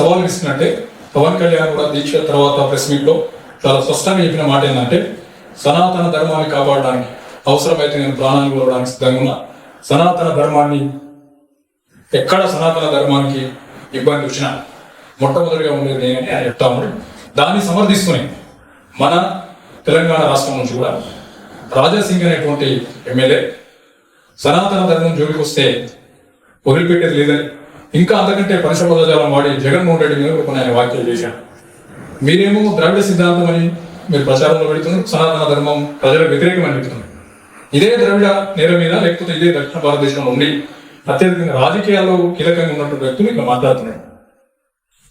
సవాల్ ఇస్తుందంటే పవన్ కళ్యాణ్ కూడా దీక్ష తర్వాత ప్రెస్ మీట్లో చాలా స్పష్టంగా చెప్పిన మాట ఏంటంటే సనాతన ధర్మాన్ని కాపాడడానికి అవసరమైతే నేను ప్రాణాలు కోరడానికి సిద్ధంగా ఉన్నా. సనాతన ధర్మాన్ని ఎక్కడ సనాతన ధర్మానికి ఇబ్బంది వచ్చినా మొట్టమొదటిగా ఉండేది నేనని ఆయన చెప్తా ఉన్నాడు దాన్ని సమర్థిస్తూనే మన తెలంగాణ రాష్ట్రం నుంచి కూడా రాజాసింగ్ అనేటువంటి ఎమ్మెల్యే సనాతన ధర్మం జోలికి వస్తే వదిలిపెట్టేది లేదని ఇంకా అంతకంటే పరిశ్రమ వాడి జగన్మోహన్ రెడ్డి మీద కొన్ని ఆయన వ్యాఖ్యలు చేశారు. మీరేమో ద్రవిడ సిద్ధాంతం అని మీరు ప్రచారంలో పెడుతున్నారు సనాతన ధర్మం ప్రజలకు వ్యతిరేకమని పెడుతున్నారు. ఇదే ద్రవిడ నేల మీద లేకపోతే ఇదే దక్షిణ భారతదేశంలో ఉండి అత్యధికంగా రాజకీయాల్లో కీలకంగా ఉన్నటువంటి వ్యక్తులు ఇక్కడ మాట్లాడుతున్నారు.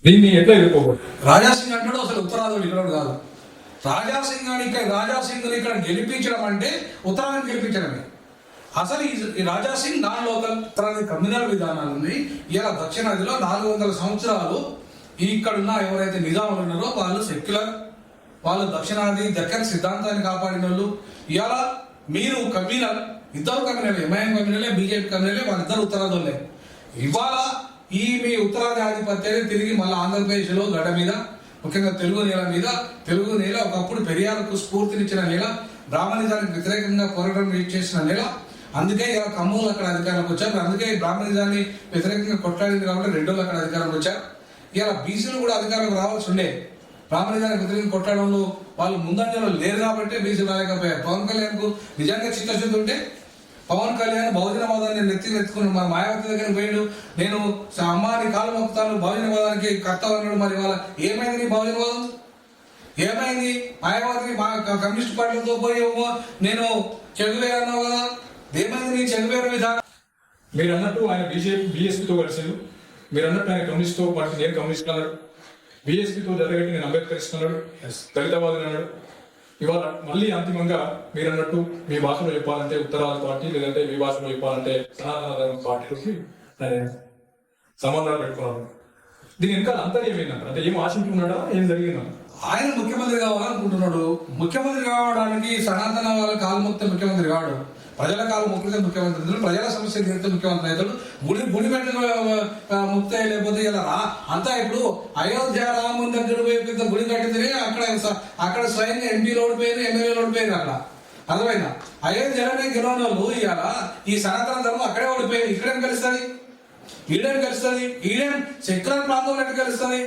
దీన్ని ఎట్లా ఎదుర్కోకూడదు? రాజాసింగ్ అంటాడు అసలు ఉత్తరాది ఇక్కడ కాదు. రాజాసింగ్ అని ఇక్కడ రాజాసింగ్ ఇక్కడ గెలిపించడం అంటే ఉత్తరాదిని గెలిపించడమే. అసలు ఈ- రాజాసింగ్ నాన్ లోకల్ ఉత్తరాది కమ్యూనల్ విధానాలు ఉంది ఇలా దక్షిణాదిలో నాలుగు వందల సంవత్సరాలు ఇక్కడున్న ఎవరైతే నిజాములు ఉన్నారో వాళ్ళు సెక్యులర్ వాళ్ళు దక్షిణాది దక్కన్ సిద్ధాంతాన్ని కాపాడిన వాళ్ళు ఇలా మీరు కమ్యూనల్ ఇద్దరు కమ్యూనల్ ఎంఐఎం కమ్యూనలే బీజేపీ కమ్యూనలే వాళ్ళిద్దరు ఉత్తరాదులే. ఇవాళ ఈ మీ ఉత్తరాది ఆధిపత్యాన్ని తిరిగి మళ్ళీ ఆంధ్రప్రదేశ్లో గడ మీద ముఖ్యంగా తెలుగు నేల మీద తెలుగు నేల ఒకప్పుడు పెరియాలకు స్ఫూర్తినిచ్చిన నేల బ్రాహ్మణిజానికి వ్యతిరేకంగా పోరాటం చేసిన నేల అందుకే ఇలా కమ్ములు అక్కడ అధికారంలోకి వచ్చారు. అందుకే బ్రాహ్మణిజాన్ని వ్యతిరేకంగా కొట్లాడింది కాబట్టి రెండోళ్ళు అక్కడ అధికారంలోకి వచ్చారు. ఇలా బీసీలు కూడా అధికారంలోకి రావాల్సి ఉండే. బ్రాహ్మణిజానికి వ్యతిరేకంగా కొట్టడంలో వాళ్ళు ముందంజలో లేరు కాబట్టి బీసీలు రాలేకపోయారు పవన్ కళ్యాణ్కు నిజంగా చిత్తశుద్ధి ఉంటే పవన్ కళ్యాణ్ బహుజనవాదాన్ని నెత్తి నెత్తుకుని మా మాయావతి దగ్గర పోయాడు. నేను అమ్మాని కాలు మొక్కుతాను బహుజనవాదానికి కర్త అన్నాడు. మరి వాళ్ళ ఏమైంది నీ బహుజనవాదం? ఏమైంది? మాయావతి మా కమ్యూనిస్ట్ పార్టీలతో పోయి నేను చెగువేరు అన్నావు కదా. ఏమైంది నీ చెగువేరు విధానం? మీరు అన్నట్టు ఆయన బీజేపీ బీఎస్పీతో కలిసారు మీరు అన్నట్టు ఆయన కమ్యూనిస్ట్తో పాటు నేను కమ్యూనిస్ట్ అన్నాడు. బీఎస్పీతో జరగట్టి నేను అంబేద్కరిస్ట్ అన్నాడు దళితవాదిని అన్నాడు. ఇవాళ మళ్ళీ అంతిమంగా మీరు అన్నట్టు మీ భాషలో చెప్పాలంటే ఉత్తరాల పార్టీ లేదంటే మీ భాషలో చెప్పాలంటే సనాతన ధర్మ పార్టీలకి ఆయన సంబంధాలు పెట్టుకున్నారు. దీని వెనకాల అంతర్యం ఏంటంటే అంటే ఏం ఆశించుకున్నాడా ఏం జరిగిందా? ఆయన ముఖ్యమంత్రి కావాలనుకుంటున్నాడు. ముఖ్యమంత్రి కావడానికి సనాతన వాళ్ళ కాలు మొత్తం ముఖ్యమంత్రి కాడు. ప్రజల కాలు మొక్కితే ముఖ్యమంత్రి అవుతాడు. ప్రజల సమస్య తీరితే ముఖ్యమంత్రి అవుతాడు గుడి గుడి పెట్టిన ముక్తే లేకపోతే ఇలా రా. అంతా ఇప్పుడు అయోధ్య రాముని దగ్గర పోయి పెద్ద గుడి కట్టింది అక్కడ అక్కడ స్వయంగా ఎంపీలు ఓడిపోయారు ఎమ్మెల్యేలు ఓడిపోయారు అక్కడ. అర్థమైనా అయోధ్యలోనే గెలవని వాళ్ళు ఇవాళ ఈ సనాతన ధర్మం అక్కడే ఓడిపోయారు ఇక్కడేం కలుస్తుంది? ఈడేం కలుస్తుంది? ఈడేం చక్రాల ప్రాంతంలో ఎట్లా కలుస్తుంది?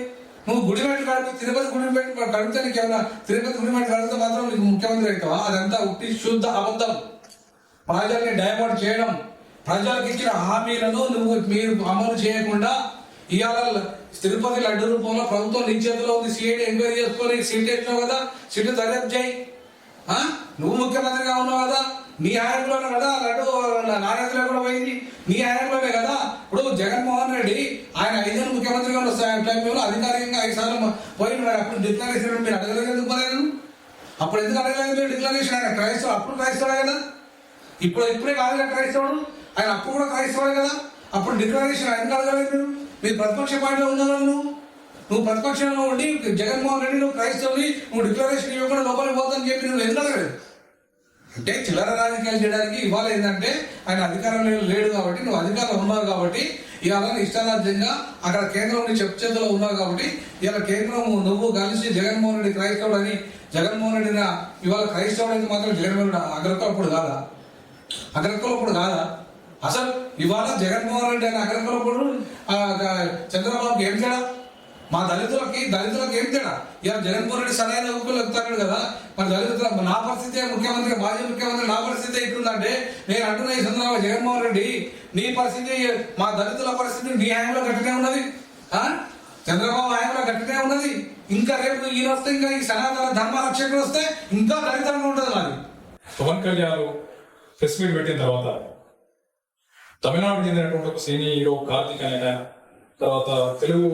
నువ్వు గుడి మెట్లు కడిపి తిరుపతి గుడి మెట్లు కడితే నీకు ఏమన్నా తిరుపతి గుడి మెట్లు కడితే మాత్రం నీకు ముఖ్యమంత్రి అవుతావా? అదంతా ఉట్టి శుద్ధ అబద్ధం. ప్రజల్ని డైవర్ట్ చేయడం ప్రజలకు ఇచ్చిన హామీలను నువ్వు మీరు అమలు చేయకుండా ఇవాళ తిరుపతి లడ్డు రూపంలో ప్రభుత్వం నీ చేతిలో ఉంది సీఐడి ఎంక్వైరీ చేసుకొని సీట్ వేసినావు కదా సీట్ దర్యాప్తు చేయి. నువ్వు ముఖ్యమంత్రిగా ఉన్నావు కదా నీ హయాంలోనే కదా లడ్డు నాణ్యతలో కూడా పోయింది. నీ హయాంలోనే కదా. ఇప్పుడు జగన్మోహన్ రెడ్డి ఆయన ఐదేళ్ళు ముఖ్యమంత్రిగా ఉన్న టైంలో అధికారికంగా ఐదు సార్లు పోయిన మరి అప్పుడు డిక్లరేషన్ మీరు అడగలేదు ఎందుకు పోలేదు అప్పుడు ఎందుకు అడగలేదు? మీరు డిక్లరేషన్ ఆయన క్రైస్తవ అప్పుడు క్రైస్తవుడే కదా. ఇప్పుడు ఇప్పుడే కాదు కదా క్రైస్తవుడు? ఆయన అప్పుడు కూడా క్రైస్తవుడే కదా? అప్పుడు డిక్లరేషన్ ఆయన కాదు కదా మీరు? మీరు ప్రతిపక్ష పార్టీలో ఉన్నారా నువ్వు? నువ్వు ప్రతిపక్షంలో ఉండి జగన్మోహన్ రెడ్డి నువ్వు క్రైస్తవుని నువ్వు డిక్లరేషన్ ఇవ్వకుండా లోపలికి పోతుందని చెప్పి నువ్వు ఎందుకు అంటే చిల్లర రాజకీయాలు చేయడానికి ఇవాళ ఏంటంటే ఆయన అధికారంలో లేడు కాబట్టి నువ్వు అధికారంలో ఉన్నావు కాబట్టి ఇవాళ నీ ఇష్టారాజ్యంగా అక్కడ కేంద్రం చెప్ చెప్పు చేతిలో ఉన్నావు కాబట్టి ఇవాళ కేంద్రం నువ్వు కలిసి జగన్మోహన్ రెడ్డి క్రైస్తవుడు అని జగన్మోహన్ రెడ్డిన ఇవాళ క్రైస్తవుడు అని మాత్రం జగన్మోహన్ రెడ్డి అప్పుడు కాదా? అగ్రకులప్పుడు కాదా? అసలు ఇవాళ జగన్మోహన్ రెడ్డి అనే అగ్రకులప్పుడు చంద్రబాబుకి ఏం తేడా? మా దళితులకి దళితులకు ఏం తేడా? ఇవాళ జగన్మోహన్ రెడ్డి సరైన ఊపులు ఎక్కుతాడు కదా. మరి దళితుల నా పరిస్థితి ముఖ్యమంత్రి మాజీ ముఖ్యమంత్రి నా పరిస్థితి ఎట్లుందంటే నేను అంటున్నా ఈ సందర్భంగా జగన్మోహన్ రెడ్డి నీ పరిస్థితి మా దళితుల పరిస్థితి నీ హయాంలో గట్టినే ఉన్నది. ఆ? చంద్రబాబు హయాంలో గట్టినే ఉన్నది. ఇంకా రేపు ఈయన వస్తే ఇంకా ఈ సనాతన ధర్మ రక్షకులు వస్తే ఇంకా దళితంగా ఉంటుంది మాది పవన్ కళ్యాణ్ ప్రెస్ మీట్ పెట్టిన తర్వాత తమిళనాడు చెందినటువంటి ఒక సినీ హీరో కార్తిక్ అనే ఆయన, తర్వాత తెలుగు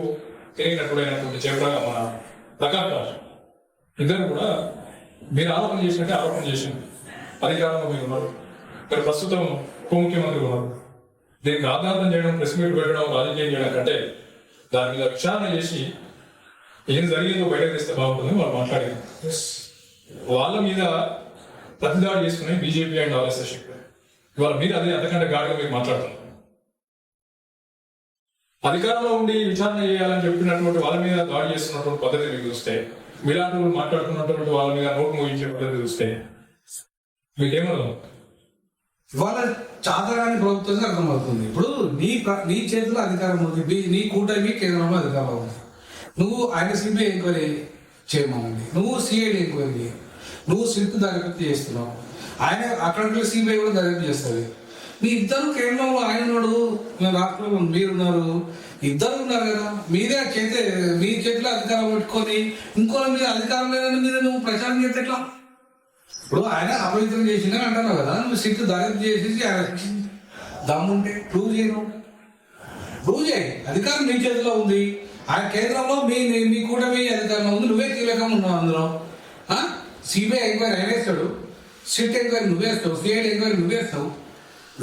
నటుడైనటువంటి చెరువుగా మన ప్రకాష్ ఇద్దరు కూడా మీరు ఆరోపణ చేసినట్టే ఆరోపణ చేసింది. అధికారంలో మీరు ఉన్నారు. మీరు ప్రస్తుతం ఉప ముఖ్యమంత్రి ఉన్నారు. దీనికి ఆధారం చేయడం ప్రెస్ మీట్ పెట్టడం రాజకీయం చేయడం కంటే దాని మీద విచారణ చేసి ఏం జరిగిందో బయటకు తెస్తే బాగుంటుందని వాళ్ళు మాట్లాడారు. వాళ్ళ మీద ప్రతిదాడి చేసుకుని బీజేపీ అండ్ ఆర్ఎస్ఎస్ ఇవాళ మీరు అదే అంతకంటే గాడిగా మీరు మాట్లాడుతున్నారు. అధికారంలో ఉండి విచారణ చేయాలని చెప్పినటువంటి వాళ్ళ మీద దాడి చేస్తున్నటువంటి పద్ధతి మీకు చూస్తే మీలాంటి వాళ్ళు మాట్లాడుతున్నటువంటి వాళ్ళ మీద నోటు మోగించే పద్ధతి చూస్తే మీకేమర్థం? ఇవాళ చాతగాని ప్రభుత్వంగా అర్థమవుతుంది. ఇప్పుడు నీ నీ చేతిలో అధికారం ఉంది. నీ కూటమి కేంద్రంలో అధికారం ఉంది. నువ్వు ఆయన సిబిఐ ఎంక్వైరీ చేయమనండి. నువ్వు సిఐడి ఎంక్వైరీ చేయాలి నువ్వు సిల్క్ దర్యాప్తు చేస్తున్నావు. ఆయన అక్కడ సిబిఐ కూడా దర్యాప్తు చేస్తుంది మీ ఇద్దరు కేంద్రంలో ఆయన ఉన్నాడు మీ రాష్ట్రంలో మీరున్నారు ఇద్దరు ఉన్నారు కదా మీరే చేతే మీ చేతిలో అధికారం పెట్టుకొని ఇంకో మీద అధికారం లేదని మీరు నువ్వు ప్రచారం చేస్తే ఎట్లా? ఇప్పుడు ఆయన అపవిత్రం చేసిందని అంటున్నావు కదా నువ్వు సిట్ దర్యాప్తు చేసేసి ఆయన దమ్ముంటే ప్రూవ్ చేయను ప్రూవ్ చేయి. అధికారం నీ చేతిలో ఉంది. ఆయన కేంద్రంలో మీ మీ కూడా మీ అధికారంలో ఉంది. నువ్వే కీలకం ఉన్నావు అందులో. సిబిఐ ఎంక్వైరీ ఆయన వేస్తాడు సిట్ ఎంక్వైరీ నువ్వేస్తావు సిఐడి ఎంక్వైరీ నువ్వేస్తావు.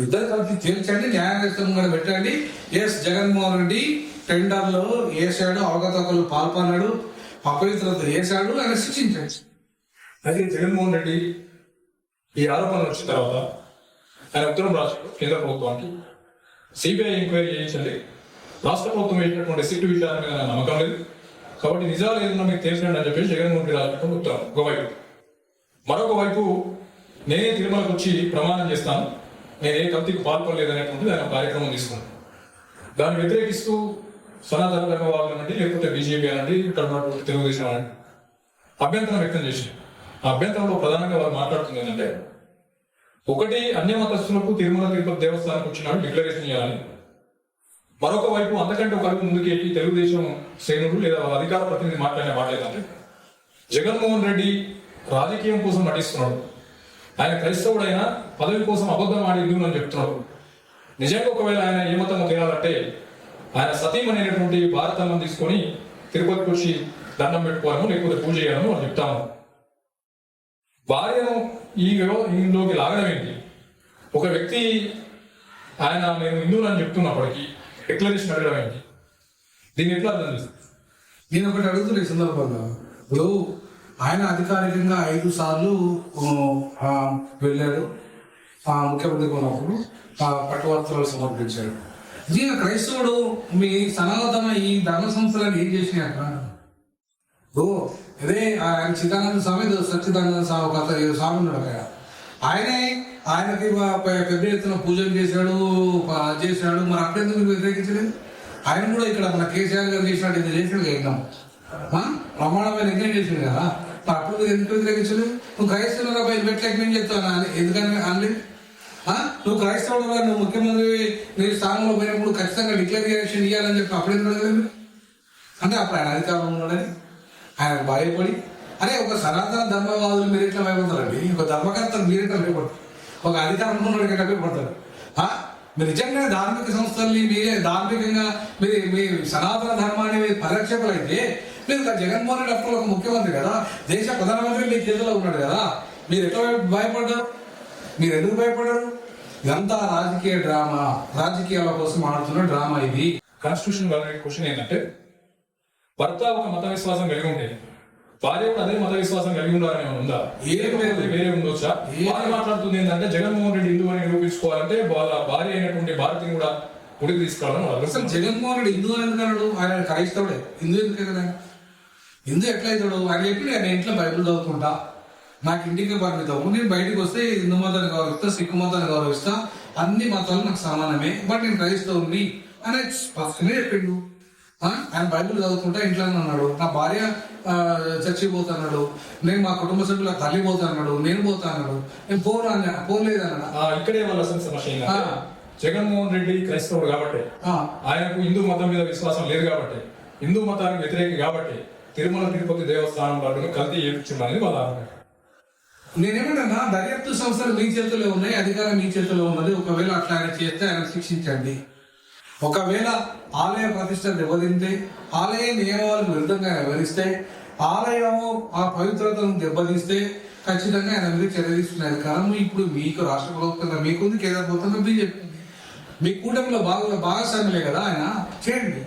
ఇద్దరు కలిసి తేల్చండి న్యాయవ్యవస్థ కూడా పెట్టండి. ఎస్ జగన్మోహన్ రెడ్డి టెండర్లో వేసాడు అవగతలు పాల్పన్నాడు అపవిత్రత వేశాడు ఆయన శిక్షించండి. అయితే జగన్మోహన్ రెడ్డి ఈ ఆరోపణలు వచ్చిన తర్వాత ఆయన ఉత్తరం రాష్ట్ర కేంద్ర ప్రభుత్వానికి. సిబిఐ ఎంక్వైరీ చేయించండి. రాష్ట్ర ప్రభుత్వం వేసినటువంటి సిట్ విషయాల మీద నమ్మకం లేదు. కాబట్టి నిజాలు ఏదన్నా మీకు తెలిసినట్టు అని చెప్పేసి జగన్మోహన్ రెడ్డి రాసినటువంటి ఉత్తరం ఒకవైపు మరొక వైపు నేనే తిరుమలకు వచ్చి ప్రమాణం చేస్తాను. నేను ఏ కవితకు పాల్పడలేదనేటువంటిది ఆయన కార్యక్రమం తీసుకున్నాను దాన్ని వ్యతిరేకిస్తూ సనాతన ధర్మవాదులు అనండి లేకపోతే బీజేపీ అనండి ఇక్కడ ఉన్నటువంటి తెలుగుదేశం అనండి అభ్యంతరం వ్యక్తం చేసి ఆ అభ్యంతరంలో ప్రధానంగా వారు మాట్లాడుతుంది ఏంటంటే ఒకటి అన్య మతస్థులకు తిరుమల తిరుపతి దేవస్థానానికి వచ్చినాడు డిక్లరేషన్ చేయాలని. మరొక వైపు అంతకంటే ఒక వైపు ముందుకెళ్ళి తెలుగుదేశం శ్రేణులు లేదా అధికార ప్రతినిధి మాట్లాడిన మాట జగన్మోహన్ రెడ్డి రాజకీయం కోసం నటిస్తున్నాడు. ఆయన క్రైస్తవుడైనా పదవి కోసం అబద్ధం ఆడిండు అని చెప్తున్నాడు. నిజంగా ఒకవేళ ఆయన ఏ మతము తేలాలంటే ఆయన సతీం అనేటువంటి భారతాన్ని తీసుకొని తిరుపతికి వచ్చి దండం పెట్టుకోవాలను లేకపోతే పూజ చేయాలను అని చెప్తాము. భార్యను ఈ ఇందులోకి లాగడం ఏంటి? ఒక వ్యక్తి ఆయన నేను హిందువులు అని చెప్తున్నప్పటికీ డిక్లరేషన్ అడగడం ఏంటి? దీన్ని ఎట్లా అర్థం చేస్తుంది నేను ఒకటి అడుగుతున్నా ఈ సందర్భంగా. ఇప్పుడు ఆయన అధికారికంగా ఐదు సార్లు ఆ, వెళ్ళాడు. ఆ, ముఖ్యమంత్రి ఉన్నప్పుడు ఆ, పట్టువస్త్రాలు సమర్పించాడు. ఈయన క్రైస్తవుడు మీ సనాతన ఈ ధర్మ సంస్థలను ఏం చేసినాయి ఓ అదే ఆయన చిదానంద స్వామి సత్యదానంద స్వామి ఒక అతను ఏదో స్వామి ఉన్నాడు అక్కడ. ఆయనే ఆయనకి పెద్ద ఎత్తున పూజలు చేశాడు చేశాడు మరి అప్పుడెందుకు వ్యతిరేకించలేదు? ఆయన కూడా ఇక్కడ మన కేసీఆర్ గారు చేసినట్టు ఇది చేసాడు యజ్ఞం ప్రమాణమైన యజ్ఞం చేసాడు కదా? తప్పుడు అప్పుడు ఎందుకు వ్యతిరేకించలేదు నువ్వు క్రైస్తవులు పై పెట్టి యజ్ఞం చెప్తాను ఎందుకని అనలేదు నువ్వు క్రైస్తవుడు నువ్వు ముఖ్యమంత్రి మీరు స్థానంలో పోయినప్పుడు ఖచ్చితంగా డిక్లరేషన్ ఇవ్వాలని చెప్పి అప్పుడు ఎందుకు అడగలేదు మీరు? అంటే అప్పుడు ఆయన అధికారం ఉన్నాడని. ఆయన భయపడి అరే ఒక సనాతన ధర్మవాదులు మీరు ఎట్లా భయపడతారండి? ఒక ధర్మకర్తలు మీరు ఎట్లా భయపడతారు? ఒక అధికారం ఉన్నవాడికి ఎట్లా భయపడతారు మీరు నిజంగా ధార్మిక సంస్థల్ని మీరే ధార్మికంగా మీరు మీ సనాతన ధర్మాన్ని మీరు ఒక జగన్మోహన్ రెడ్డి అప్పుడు ఒక ముఖ్యమంత్రి కదా. దేశ ప్రధానమంత్రి మీ చేతిలో ఉన్నాడు కదా. మీరు ఎట్లా భయపడ్డారు? మీరు ఎందుకు భయపడరు ఇదంతా రాజకీయ డ్రామా. రాజకీయాల కోసం ఆడుతున్న డ్రామా ఇది. కాన్స్టిట్యూషన్ క్వశ్చన్ ఏంటంటే భర్త ఒక మత విశ్వాసం కలిగి ఉంటే భార్య కూడా అదే మత విశ్వాసం కలిగి ఉండాలని ఉందా? ఏం లేకపోతే లేదు. వేరే ఉండొచ్చా? భార్య మాట్లాడుతుంది ఏంటంటే జగన్మోహన్ రెడ్డి హిందూ అని నిరూపించుకోవాలంటే వాళ్ళ భార్య అయినటువంటి భారతిని కూడా ఉడికి తీసుకురావాలని వాళ్ళు అసలు. జగన్మోహన్ రెడ్డి హిందూ ఎందుకు అన్నాడు? ఆయన క్రైస్తవుడే. హిందూ ఎందుకు కదా? హిందూ ఎట్లా అవుతాడు ఆయన చెప్పి నేను ఇంట్లో బైబిల్ చదువుకుంటా. నాకు ఇంటికి పరిమితం నేను బయటికి వస్తే హిందూ మతాన్ని గౌరవిస్తా సిక్కు మతాన్ని గౌరవిస్తా. అన్ని మతాలు నాకు సమానమే. బట్ నేను క్రైస్తవుని అని స్పష్టంగా చెప్పిండు? ఆయన బైబిల్ చదువుకుంటా ఇంట్లోనే ఉన్నాడు నా భార్య ఆ, చర్చికి పోతున్నాడు నేను మా కుటుంబ సభ్యుల తల్లి పోతున్నాడు నేను పోతాన్నాడు నేను పోను అన్నా పోలేదన్నాడు ఆ, ఇక్కడే వాళ్ళ సమస్య. జగన్మోహన్ రెడ్డి క్రైస్తవుడు కాబట్టి ఆయనకు హిందూ మతం మీద విశ్వాసం లేదు కాబట్టి హిందూ మతానికి వ్యతిరేకి కాబట్టి తిరుమల తిరుపతి దేవస్థానం వాటిని కల్తీ చేయించిందని వాళ్ళ ఆరోపణ నేనేమంటున్నా దర్యాప్తు సంస్థలు మీ చేతిలో ఉన్నాయి అధికారం మీ చేతిలో ఉన్నది. ఒకవేళ అట్లా ఆయన చేస్తే ఆయన శిక్షించండి. ఒకవేళ ఆలయ ప్రతిష్ట దెబ్బతింటే ఆలయ నియమాలకు విరుద్ధంగా వివరిస్తే ఆలయము ఆ పవిత్రతను దెబ్బతీస్తే ఖచ్చితంగా ఆయన మీద చర్య తీసుకునే అధికారం ఇప్పుడు మీకు రాష్ట్ర ప్రభుత్వంగా మీకుంది కేంద్ర ప్రభుత్వంగా బీజేపీ మీ కూటమిలో బాగా భాగస్వాములే కదా ఆయన. చేయండి.